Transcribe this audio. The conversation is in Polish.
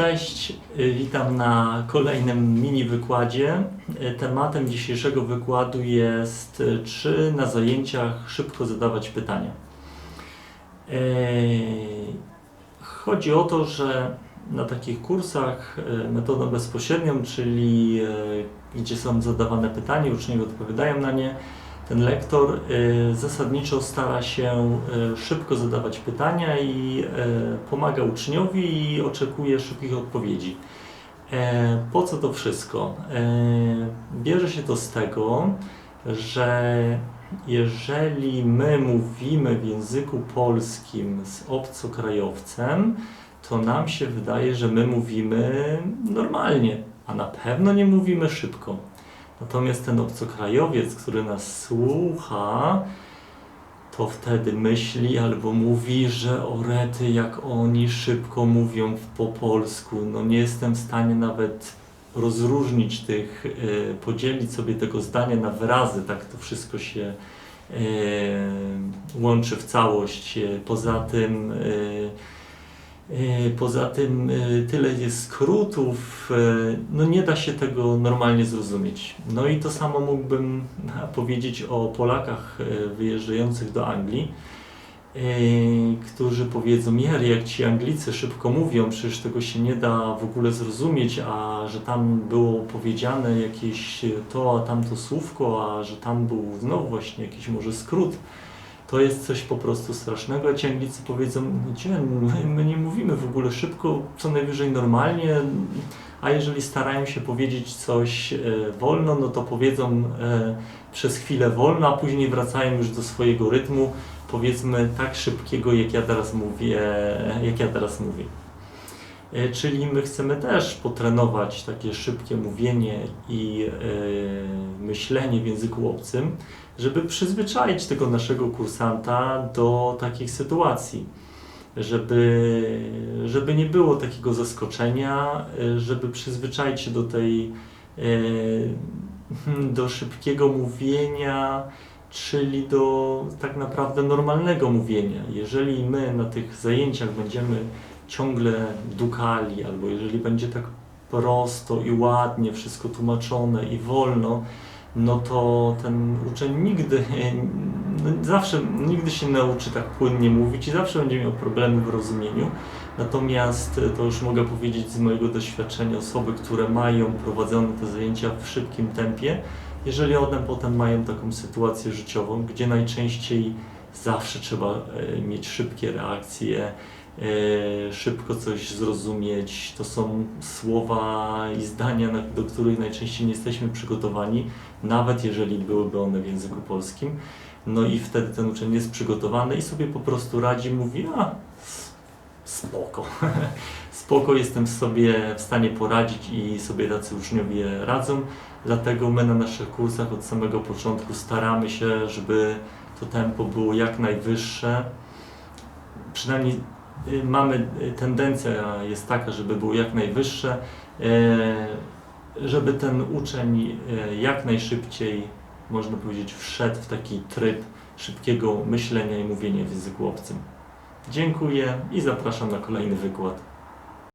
Cześć, y, witam na kolejnym mini wykładzie. Y, Tematem dzisiejszego wykładu jest y, czy na zajęciach szybko zadawać pytania. Chodzi o to, że na takich kursach metodą bezpośrednią, czyli gdzie są zadawane pytania, uczniowie odpowiadają na nie, ten lektor y, zasadniczo stara się y, szybko zadawać pytania i y, pomaga uczniowi i oczekuje szybkich odpowiedzi. E, Po co to wszystko? E, Bierze się to z tego, że jeżeli my mówimy w języku polskim z obcokrajowcem, to nam się wydaje, że my mówimy normalnie, a na pewno nie mówimy szybko. Natomiast ten obcokrajowiec, który nas słucha, to wtedy myśli albo mówi, że o rety, jak oni szybko mówią po polsku. No nie jestem w stanie nawet rozróżnić tych, y, podzielić sobie tego zdania na wyrazy, tak to wszystko się y, łączy w całość. Y, Poza tym y, Poza tym yy, tyle jest skrótów, yy, no nie da się tego normalnie zrozumieć. No i to samo mógłbym powiedzieć o Polakach wyjeżdżających do Anglii, którzy powiedzą, jer, jak ci Anglicy szybko mówią, przecież tego się nie da w ogóle zrozumieć, a że tam było powiedziane jakieś to, a tamto słówko, a że tam był znowu właśnie jakiś może skrót to jest coś po prostu strasznego, ci Anglicy powiedzą, gdzie my, my nie mówimy w ogóle szybko, co najwyżej normalnie, a jeżeli starają się powiedzieć coś e, wolno, no to powiedzą e, przez chwilę wolno, a później wracają już do swojego rytmu, powiedzmy tak szybkiego, jak ja teraz mówię, jak ja teraz mówię. E, Czyli my chcemy też potrenować takie szybkie mówienie i myślenie w języku obcym, żeby przyzwyczaić tego naszego kursanta do takich sytuacji, żeby, żeby nie było takiego zaskoczenia, żeby przyzwyczaić się do tej, e, do szybkiego mówienia, czyli do tak naprawdę normalnego mówienia. Jeżeli my na tych zajęciach będziemy ciągle dukali, albo jeżeli będzie tak prosto i ładnie wszystko tłumaczone i wolno, no to ten uczeń nigdy, no zawsze, nigdy się nauczy tak płynnie mówić i zawsze będzie miał problemy w rozumieniu. Natomiast e, to już mogę powiedzieć z mojego doświadczenia osoby, które mają prowadzone te zajęcia w szybkim tempie, jeżeli one potem mają taką sytuację życiową, gdzie najczęściej zawsze trzeba e, mieć szybkie reakcje, e, szybko coś zrozumieć. To są słowa i zdania, do których najczęściej nie jesteśmy przygotowani, nawet jeżeli byłyby one w języku polskim. No i wtedy ten uczeń jest przygotowany i sobie po prostu radzi, mówi, a spoko. spoko, jestem sobie w stanie poradzić i sobie tacy uczniowie radzą. Dlatego my na naszych kursach od samego początku staramy się, żeby to tempo było jak najwyższe. Przynajmniej y, mamy y, tendencja jest taka, żeby było jak najwyższe, y, żeby ten uczeń y, jak najszybciej, można powiedzieć, wszedł w taki tryb szybkiego myślenia i mówienia w języku obcym. Dziękuję i zapraszam na kolejny wykład.